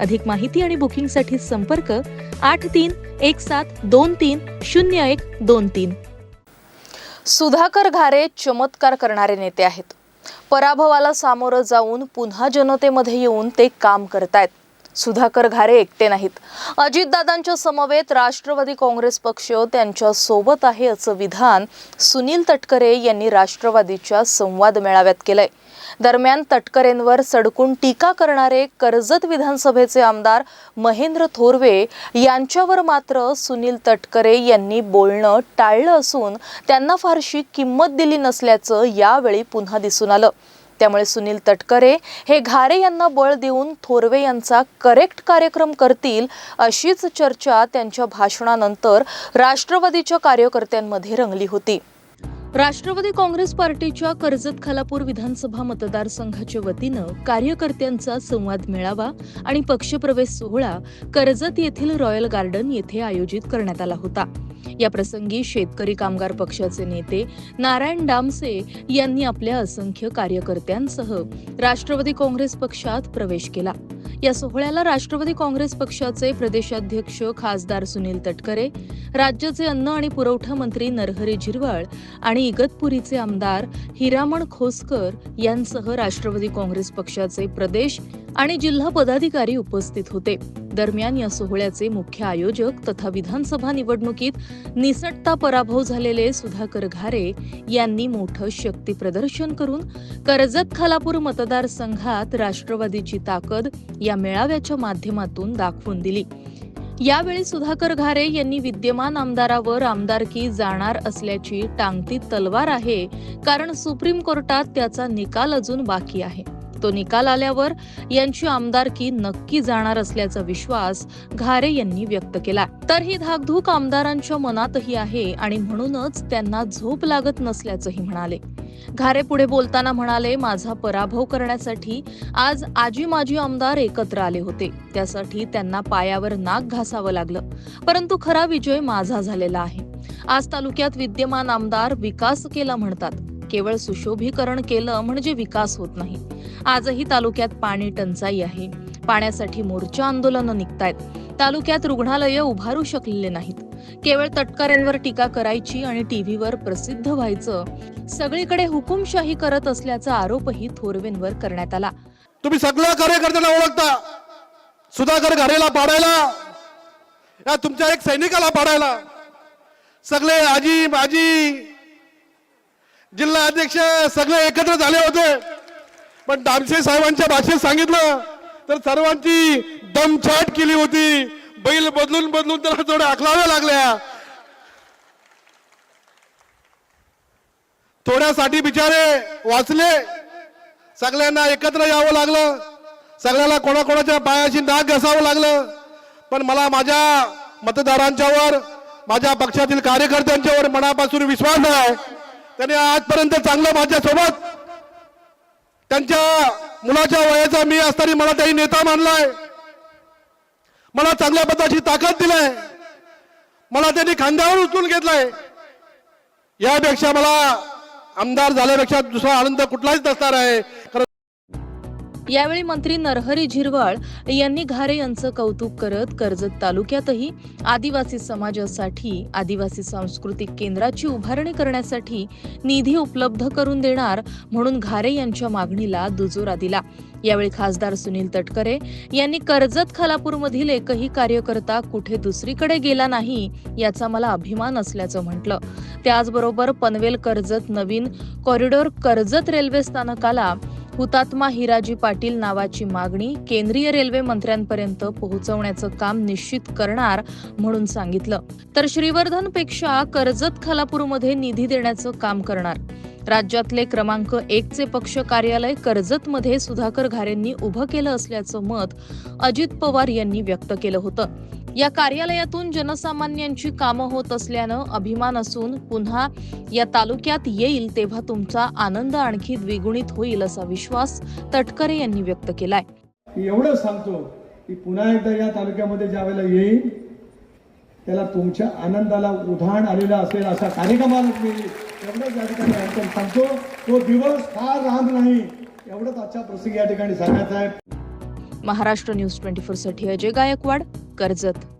अधिक माहिती आणि बुकिंगसाठी संपर्क आठ तीन एक सात दोन तीन शून्य एक दोन तीन. सुधाकर घारे चमत्कार करणारे नेते आहेत. पराभवाला सामोरं जाऊन पुन्हा जनतेमध्ये येऊन ते काम करतायत. सुधाकर घारे एकटे नाहीत. अजितदादांच्या समवेत राष्ट्रवादी काँग्रेस पक्ष त्यांच्यासोबत आहे असं विधान सुनील तटकरे यांनी राष्ट्रवादीच्या संवाद मेळाव्यात केलंय. दरम्यान तटकरेंवर सडकून टीका करणारे कर्जत विधानसभेचे आमदार महेंद्र थोरवे यांच्यावर मात्र सुनील तटकरे यांनी बोलणं टाळलं असून त्यांना फारशी किंमत दिली नसल्याचं यावेळी पुन्हा दिसून आलं. त्यामुळे सुनील तटकरे हे घारे यांना बळ देऊन थोरवे यांचा करेक्ट कार्यक्रम करतील अशीच चर्चा त्यांच्या भाषणानंतर राष्ट्रवादीच्या कार्यकर्त्यांमध्ये रंगली होती. राष्ट्रवादी काँग्रेस पार्टीच्या कर्जत खालापूर विधानसभा मतदारसंघाच्या वतीनं कार्यकर्त्यांचा संवाद मेळावा आणि पक्षप्रवेश सोहळा कर्जत येथील रॉयल गार्डन येथे आयोजित करण्यात आला होता. या प्रसंगी शेतकरी कामगार पक्षाचे नेते नारायण डामसे यांनी आपल्या असंख्य कार्यकर्त्यांसह राष्ट्रवादी काँग्रेस पक्षात प्रवेश केला. या सोहळ्याला राष्ट्रवादी काँग्रेस पक्षाचे प्रदेशाध्यक्ष खासदार सुनील तटकरे राज्याचे अन्न आणि पुरवठा मंत्री नरहरी झिरवाळ आणि इगतपुरीचे आमदार हिरामण खोसकर यांसह राष्ट्रवादी काँग्रेस पक्षाचे प्रदेश आणि जिल्हा पदाधिकारी उपस्थित होते. दरम्यान या सोहळ्याचे मुख्य आयोजक तथा विधानसभा निवडणुकीत निसटता पराभव झालेले सुधाकर घारे यांनी मोठं शक्ती प्रदर्शन करून कर्जत खालापूर मतदारसंघात राष्ट्रवादीची ताकद या मेळाव्याच्या माध्यमातून दाखवून दिली. यावेळी सुधाकर घारे यांनी विद्यमान आमदारावर आमदारकी जाणार असल्याची टांगती तलवार आहे कारण सुप्रीम कोर्टात त्याचा निकाल अजून बाकी आहे. तो निकाल आल्यावर यांची आमदारकी नक्की जाणार असल्याचा विश्वास घारे यांनी व्यक्त केला तर ही धाकधूक आमदारांच्या मनातही आहे आणि म्हणूनच त्यांना झोप लागत नसल्याचंही म्हणाले. घारे पुढे बोलताना म्हणाले माझा पराभव करण्यासाठी आज आजी माजी आमदार एकत्र आले होते. त्यासाठी त्यांना पायावर नाक घासावं लागलं. परंतु खरा विजय माझा झालेला आहे. आज तालुक्यात विद्यमान आमदार विकास केला म्हणतात. केवळ सुशोभीकरण केलं म्हणजे विकास होत नाही. आजही तालुक्यात पाणी टंचाई आहे. पाण्यासाठी मोर्चा आंदोलनं निघतायत. तालुक्यात रुग्णालय उभारू शकलेले नाहीत. केवळ तटकऱ्यांवर टीका करायची आणि टीव्हीवर प्रसिद्ध व्हायचं सगळीकडे हुकुमशाही करत असल्याचा आरोपही थोरवेंवर करण्यात आला. तुम्ही सगळ्या कार्यकर्त्यांना ओळखता. सुधाकर घरेला पाडायला. या तुमच्या एक सैनिकाला पाडायला. सगळे आजी माजी जिल्हा अध्यक्ष सगळे एकत्र झाले होते. पण दामशे साहेबांच्या भाषेत सांगितलं तर सर्वांची दमछाट केली होती. बैल बदलून बदलून त्याला थोड्या आखलाव्या लागल्या. थोड्यासाठी बिचारे वाचले. सगळ्यांना एकत्र यावं लागलं. सगळ्याला कोणाकोणाच्या पायाशी नाक घसावं लागलं. पण मला माझ्या मतदारांच्यावर माझ्या पक्षातील कार्यकर्त्यांच्यावर मनापासून विश्वास आहे. त्यांनी आजपर्यंत चांगलं माझ्यासोबत. त्यांच्या मुलाच्या वयाचा मी असताना मला त्याही नेता मानलाय. मला चांगल्या पदाची ताकद दिलाय. मला त्यांनी खांद्यावर उचलून घेतलाय. यापेक्षा मला आमदार झाल्यापेक्षा दुसरा आनंद कुठलाच नसणार आहे. यावेळी मंत्री नरहरी झिरवाळ यांनी घारे यांचं कौतुक करत कर्जत तालुक्यातही आदिवासी समाजासाठी आदिवासी सांस्कृतिक केंद्राची उभारणी करण्यासाठी निधी उपलब्ध करून देणार म्हणून घारे यांच्या मागणीला दुजोरा दिला. यावेळी खासदार सुनील तटकरे यांनी कर्जत खालापूरमधील एकही कार्यकर्ता कुठे दुसरीकडे गेला नाही याचा मला अभिमान असल्याचं म्हटलं. त्याचबरोबर पनवेल कर्जत नवीन कॉरिडॉर कर्जत रेल्वे स्थानकाला हुतात्मा हिराजी पाटील नावाची मागणी केंद्रीय रेल्वे मंत्र्यांपर्यंत पोहोचवण्याचं काम निश्चित करणार म्हणून सांगितलं. तर श्रीवर्धनपेक्षा कर्जत खालापूरमध्ये निधी देण्याचं काम करणार. राज्यातले क्रमांक एकचे पक्ष कार्यालय कर्जतमध्ये सुधाकर घारेंनी उभं केलं असल्याचं मत अजित पवार यांनी व्यक्त केलं होतं. या कार्यालयातून जनसामान्यांची कामं होत असल्यानं अभिमान असून पुन्हा या तालुक्यात येईल तेव्हा तुमचा आनंद आणखी द्विगुणित होईल असा विश्वास तटकरे यांनी व्यक्त केलाय. मी एवढंच सांगतो की पुन्हा एकदा या तालुक्यामध्ये ज्या वेळेला येईल त्याला तुमच्या आनंदाला उधाण आलेलं असेल अशा कार्यक्रमाला मी एवढंच या ठिकाणी अंतर सांगतो तो दिवस फार राहत नाही. एवढंच आजच्या प्रसंगी या ठिकाणी सांगायचं आहे. महाराष्ट्र न्यूज ट्वेंटी फोरसाठी अजय गायकवाड. कर्जत.